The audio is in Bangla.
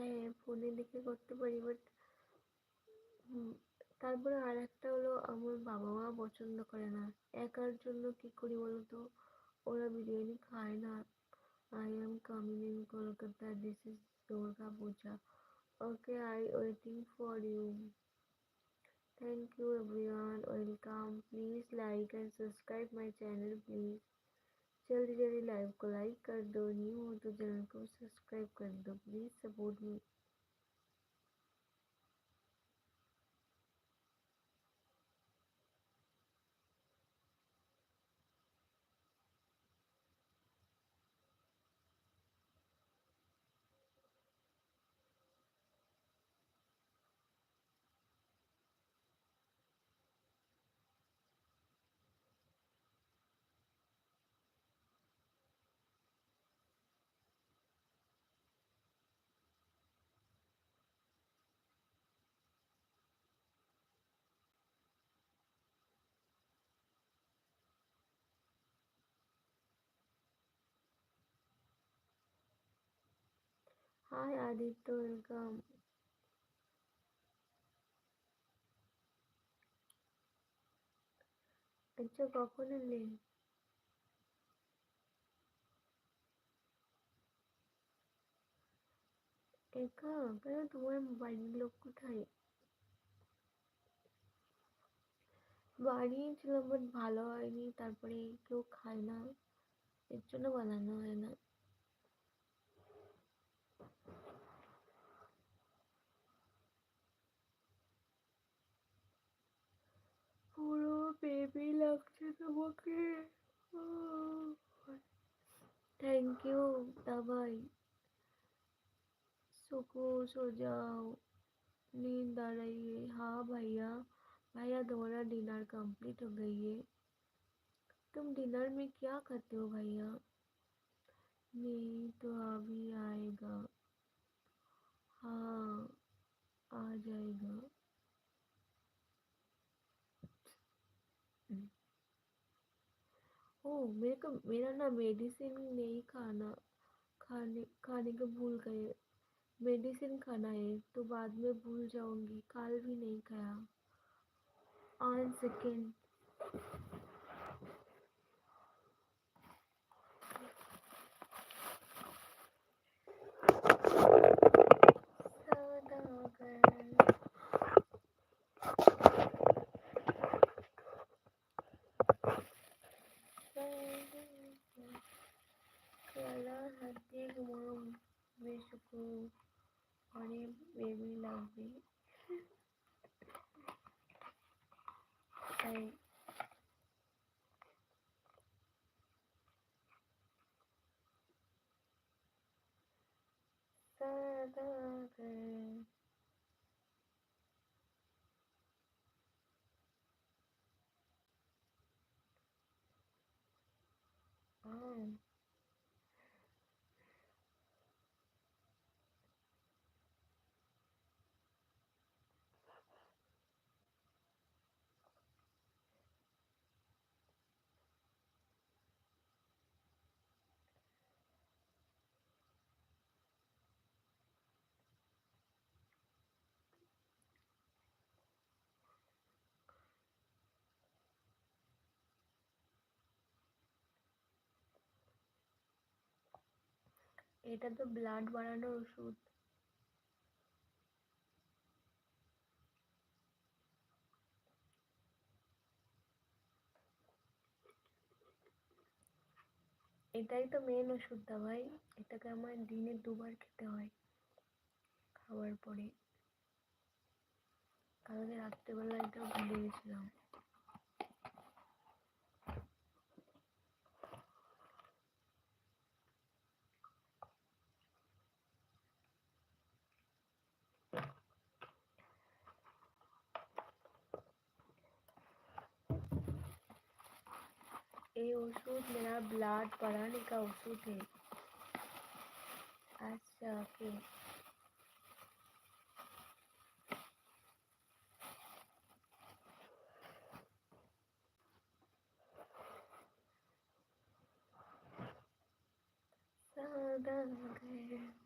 হ্যাঁ ফোনে দেখে করতে পারি বাট তারপরে আর একটা হলো আমার বাবা মা পছন্দ করে না একার জন্য কি করি বলতো ওরা বিরিয়ানি খায় না I am coming in Kolkata this is Durga Puja okay I waiting for you thank you everyone. Welcome please like and subscribe my channel please जल्दी जल्दी लाइव को लाइक कर दो न्यू हो तो चैनल को सब्सक्राइब कर दो प्लीज़ सपोर्ट मी আর আদিত তো নিলাম বেঁচে গপনে নিন একা কিন্তু ওই মোবাইল নিয়ে লোক উঠে বাড়ি ይችላል খুব আদিত লম্বা ভালো হয় নি তারপরে লোক খাই না এর জন্য বানানো হয় না डॉक्टर दवा के थैंक यू दवाई सुको सो जाओ नींद आ रही है हाँ भैया भैया तुम्हारा डिनर कंप्लीट हो गई है तुम डिनर में क्या खाते हो भैया नहीं तो अभी आएगा हाँ आ जाएगा ओह मेरे को मेरा ना मेडिसिन नहीं खाना खाने खाने को भूल गए मेडिसिन खाना है तो बाद में भूल जाऊंगी कल भी नहीं खाया ऑन सेकेंड हेलो हंसते घुमाऊँ बेसुकून और ये बेबी लव भी सही এটা তো ব্লাড বাড়ানোর ওষুধ এটাই তো মেন ওষুধটা ভাই এটাকে আমার দিনে দুবার খেতে হয় খাওয়ার পরে কালকে রাত্রেবেলা এটা ভুলে গেছিলাম ये ओषूध मेरा ब्लड बढ़ाने का ओसूद है अच्छा ओके